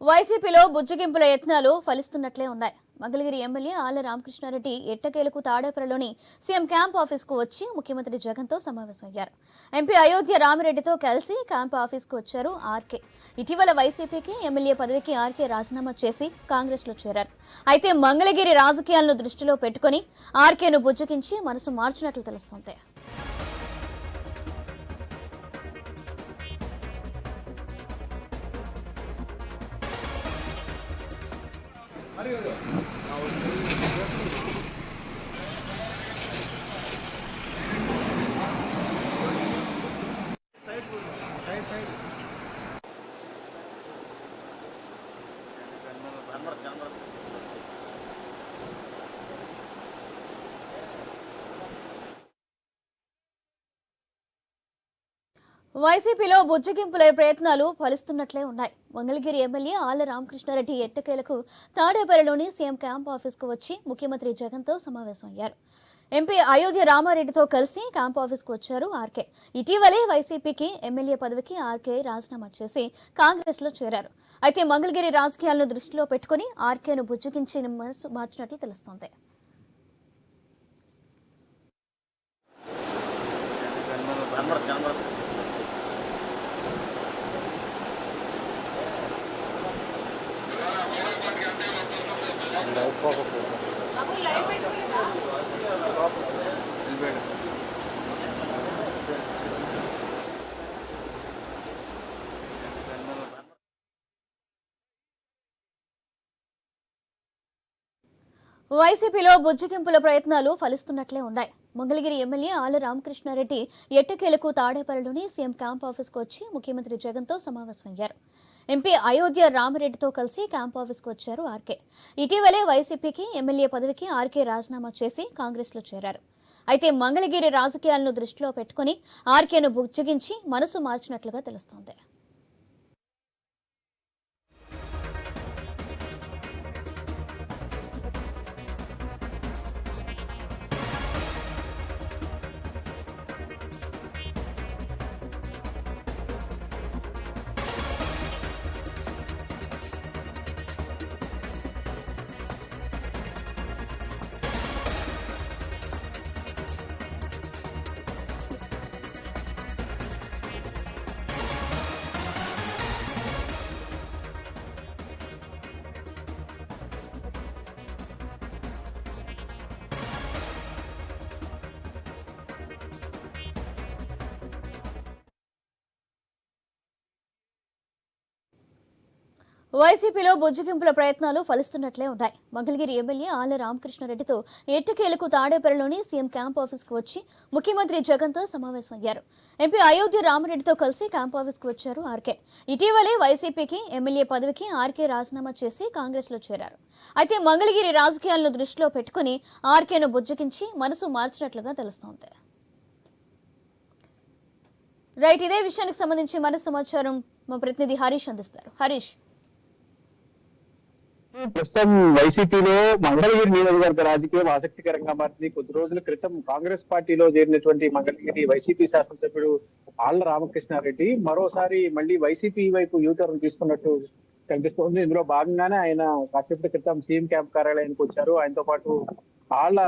వైసీపీలో బుజ్జగింపుల యత్నాలు ఫలిస్తున్నట్లే ఉన్నాయి. మంగళగిరి ఎమ్మెల్యే ఆళ్ళ రామకృష్ణారెడ్డి ఎట్టకేలకు తాడేపరలోని సీఎం క్యాంప్ ఆఫీస్కు వచ్చి ముఖ్యమంత్రి జగన్తో సమావేశమయ్యారు. ఎంపీ అయోధ్య రామిరెడ్డితో కలిసి క్యాంప్ ఆఫీస్కు వచ్చారు ఆర్కే. ఇటీవల వైసీపీకి ఎమ్మెల్యే పదవికి ఆర్కే రాజీనామా చేసి కాంగ్రెస్లో చేరారు. అయితే మంగళగిరి రాజకీయాలను దృష్టిలో పెట్టుకుని ఆర్కేను బుజ్జగించి మనసు మార్చినట్లు తెలుస్తోంది. அறிவு వైసీపీలో బుజ్జగింపులే ప్రయత్నాలు ఫలిస్తున్నట్లే ఉన్నాయి. మంగళగిరి ఎమ్మెల్యే ఆళ్ళ రామకృష్ణారెడ్డి ఎట్టకేలకు తాడేపల్లిలోని సీఎం క్యాంప్ ఆఫీస్కు వచ్చి ముఖ్యమంత్రి జగన్తో సమావేశమయ్యారు. ఎంపీ అయోధ్య రామారెడ్డితో కలిసి క్యాంప్ ఆఫీస్కు వచ్చారు ఆర్కే. ఇటీవలే వైసీపీకి ఎమ్మెల్యే పదవికి ఆర్కే రాజీనామా చేసి కాంగ్రెస్లో చేరారు. అయితే మంగళగిరి రాజకీయాలను దృష్టిలో పెట్టుకుని ఆర్కేను బుజ్జగించి మనసు మార్చినట్లు తెలుస్తోంది. వైసీపీలో బుజ్జగింపుల ప్రయత్నాలు ఫలిస్తున్నట్లే ఉన్నాయి. మంగళగిరి ఎమ్మెల్యే ఆళ్ళ రామకృష్ణారెడ్డి ఎట్టకేలకు తాడేపల్లిలోని సీఎం క్యాంప్ ఆఫీస్కు వచ్చి ముఖ్యమంత్రి జగన్తో సమావేశమయ్యారు. ఎంపీ అయోధ్య రామిరెడ్డితో కలిసి క్యాంప్ ఆఫీస్కు వచ్చారు ఆర్కే. ఇటీవలే వైసీపీకి ఎమ్మెల్యే పదవికి ఆర్కే రాజీనామా చేసి కాంగ్రెస్లో చేరారు. అయితే మంగళగిరి రాజకీయాలను దృష్టిలో పెట్టుకుని ఆర్కేను బుజ్జగించి మనసు మార్చినట్లుగా తెలుస్తోంది. వైసీపీలో బుజ్జగింపుల ప్రయత్నాలు ఫలిస్తున్నట్లే ఉన్నాయి. మంగళగిరి ఎమ్మెల్యే ఆళ్ళ రామకృష్ణారెడ్డితో ఎట్టకేలకు తాడేపల్లిలోని సీఎం క్యాంప్ ఆఫీస్కు వచ్చి ముఖ్యమంత్రి జగన్తో సమావేశమయ్యారు. ఎంపీ అయోధ్య రామరెడ్డితో కలిసి క్యాంప్ ఆఫీస్కు వచ్చారు ఆర్కే. ఇటీవలే వైసీపీకి ఎమ్మెల్యే పదవికి ఆర్కే రాజీనామా చేసి కాంగ్రెస్లో చేరారు. అయితే మంగళగిరి రాజకీయాలను దృష్టిలో పెట్టుకుని ఆర్కేను బుజ్జగించి మనసు మార్చినట్లుగా తెలుస్తోంది. రైట్ ఇదే విషయానికి సంబంధించి మరో సమాచారం మా ప్రతినిధి హరీష్ అందిస్తారు. హరీష్. ప్రస్తుతం వైసీపీలో మంగళగిరి నియోజకవర్గ రాజకీయం ఆసక్తికరంగా మారింది. కొద్ది రోజుల క్రితం కాంగ్రెస్ పార్టీలో చేరినటువంటి మంగళగిరి వైసీపీ శాసనసభ్యుడు ఆళ్ళ రామకృష్ణారెడ్డి మరోసారి మళ్ళీ వైసీపీ వైపు యూటర్న్ తీసుకున్నట్టు కనిపిస్తోంది. ఇందులో భాగంగానే ఆయన కాసేపటి క్రితం సీఎం క్యాంప్ కార్యాలయానికి వచ్చారు. ఆయనతో పాటు ఆళ్ళ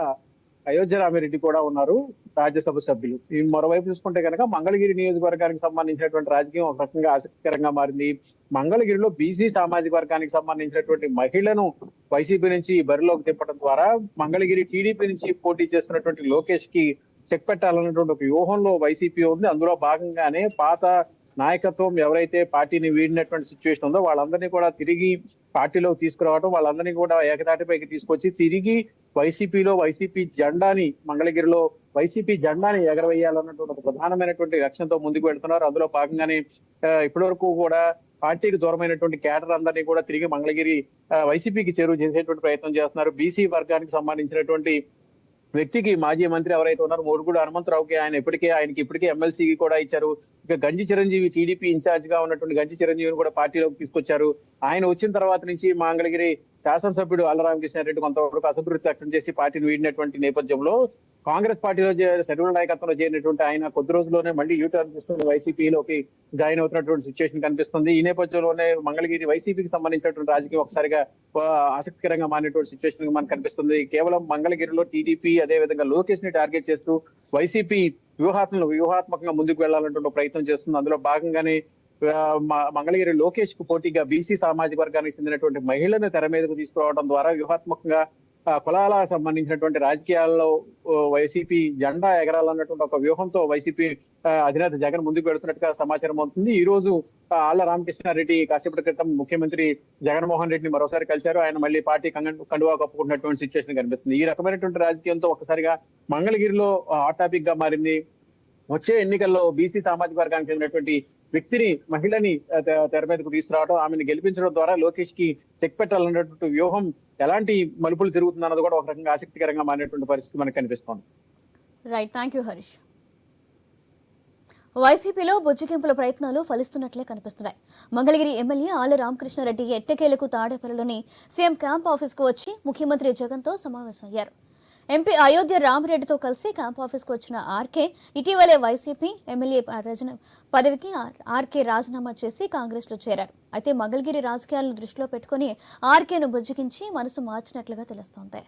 అయోధ్య రామిరెడ్డి కూడా ఉన్నారు రాజ్యసభ సభ్యులు. ఈ మరోవైపు చూసుకుంటే కనుక మంగళగిరి నియోజకవర్గానికి సంబంధించినటువంటి రాజకీయం ఒక రకంగా ఆసక్తికరంగా మారింది. మంగళగిరిలో బీసీ సామాజిక వర్గానికి సంబంధించినటువంటి మహిళను వైసీపీ నుంచి బరిలోకి తిప్పడం ద్వారా మంగళగిరి టీడీపీ నుంచి పోటీ చేస్తున్నటువంటి లోకేష్కి చెక్ పెట్టాలన్నటువంటి ఒక వ్యూహంలో వైసీపీ ఉంది. అందులో భాగంగానే పాత నాయకత్వం ఎవరైతే పార్టీని వీడినటువంటి సిచ్యువేషన్ ఉందో వాళ్ళందరినీ కూడా తిరిగి పార్టీలో తీసుకురావడం వాళ్ళందరినీ కూడా ఏకతాటిపైకి తీసుకొచ్చి తిరిగి వైసీపీలో వైసీపీ జెండాని మంగళగిరిలో వైసీపీ జెండాని ఎగరవేయాలన్నటువంటి ఒక ప్రధానమైనటువంటి లక్ష్యంతో ముందుకు వెళ్తున్నారు. అందులో భాగంగానే ఇప్పటివరకు కూడా పార్టీకి దూరమైనటువంటి కేడర్ అందరినీ కూడా తిరిగి మంగళగిరి వైసీపీకి చేరువ చేసేటువంటి ప్రయత్నం చేస్తున్నారు. బీసీ వర్గానికి సంబంధించినటువంటి వ్యక్తికి మాజీ మంత్రి ఎవరైతే ఉన్నారో మూడుగూడు హనుమంతరావుకి ఆయన ఇప్పటికే ఆయనకి ఇప్పటికే ఎమ్మెల్సీకి కూడా ఇచ్చారు. ఇక గంజి చిరంజీవి టీడీపీ ఇన్ఛార్జ్గా ఉన్నటువంటి గంజి చిరంజీవిని కూడా పార్టీలోకి తీసుకొచ్చారు. ఆయన వచ్చిన తర్వాత నుంచి మంగళగిరి శాసనసభ్యుడు అల్లరామకృష్ణారెడ్డి కొంతవరకు అసంతృప్తి వ్యక్తం చేసి పార్టీని వీడినటువంటి నేపథ్యంలో కాంగ్రెస్ పార్టీలో శరీర నాయకత్వంలో చేరినటువంటి ఆయన కొద్ది రోజుల్లోనే మళ్ళీ యూటర్న్ తీసుకుని వైసీపీలోకి జాయిన్ అవుతున్నటువంటి సిచ్యువేషన్ కనిపిస్తుంది. ఈ నేపథ్యంలోనే మంగళగిరి వైసీపీకి సంబంధించినటువంటి రాజకీయం ఒకసారిగా ఆసక్తికరంగా మారినటువంటి సిచ్యువేషన్ మనకు కనిపిస్తుంది. కేవలం మంగళగిరిలో టీడీపీ అదే విధంగా లోకేష్ని టార్గెట్ చేస్తూ వైసీపీ వ్యూహాత్మక వ్యూహాత్మకంగా ముందుకు వెళ్ళాలంటే ప్రయత్నం చేస్తుంది. అందులో భాగంగానే మంగళగిరి లోకేష్కు పోటీగా బీసీ సామాజిక వర్గానికి చెందినటువంటి మహిళను తెర మీదకు తీసుకురావడం ద్వారా వ్యూహాత్మకంగా కులాల సంబంధించినటువంటి రాజకీయాల్లో వైసీపీ జెండా ఎగరాలన్నటువంటి ఒక వ్యూహంతో వైసీపీ అధినేత జగన్ ముందుకు పెడుతున్నట్టుగా సమాచారం అవుతుంది ఈ రోజు ఆ, ఆళ్ళ రామకృష్ణారెడ్డి కాసేపటి క్రితం ముఖ్యమంత్రి జగన్మోహన్ రెడ్డిని మరోసారి కలిశారు. ఆయన మళ్ళీ పార్టీ కండువా కప్పుకున్నటువంటి సిచ్యువేషన్ కనిపిస్తుంది. ఈ రకమైనటువంటి రాజకీయంతో ఒకసారిగా మంగళగిరిలో హాట్ టాపిక్గా మారింది. వచ్చే ఎన్నికల్లో బీసీ సామాజిక వర్గానికి చెందినటువంటి వ్యక్తిని మహిళని తెర మీదకు తీసుకురావడం ఆమెను గెలిపించడం ద్వారా లోకేష్కి చెక్ పెట్టాలన్నటువంటి వ్యూహం ఎలాంటి మలుపులు తిరుగుతుందన్నది కూడా ఒక రకంగా ఆసక్తికరంగా మారినటువంటి పరిస్థితి మనకు కనిపిస్తోంది. రైట్ థ్యాంక్ యూ హరీష్ వైసీపీలో బుజ్జగింపుల ప్రయత్నాలు ఫలిస్తున్నట్లే కనిపిస్తున్నాయి. మంగళగిరి ఎమ్మెల్యే ఆళ్ళ రామకృష్ణారెడ్డి ఎట్టకేలకు తాడేపల్లిలోని సీఎం క్యాంప్ ఆఫీస్కు వచ్చి ముఖ్యమంత్రి జగన్తో సమావేశమయ్యారు. ఎంపీ అయోధ్య రామరెడ్డితో కలిసి క్యాంప్ ఆఫీస్కు వచ్చిన ఆర్కే ఇటీవలే వైసీపీ ఎమ్మెల్యే రజన పదవికి ఆర్- ఆర్కే రాజీనామా చేసి కాంగ్రెస్లో చేరారు. అయితే మంగళగిరి రాజకీయాలను దృష్టిలో పెట్టుకుని ఆర్కేను బుజ్జగించి మనసు మార్చినట్లుగా తెలుస్తోంది.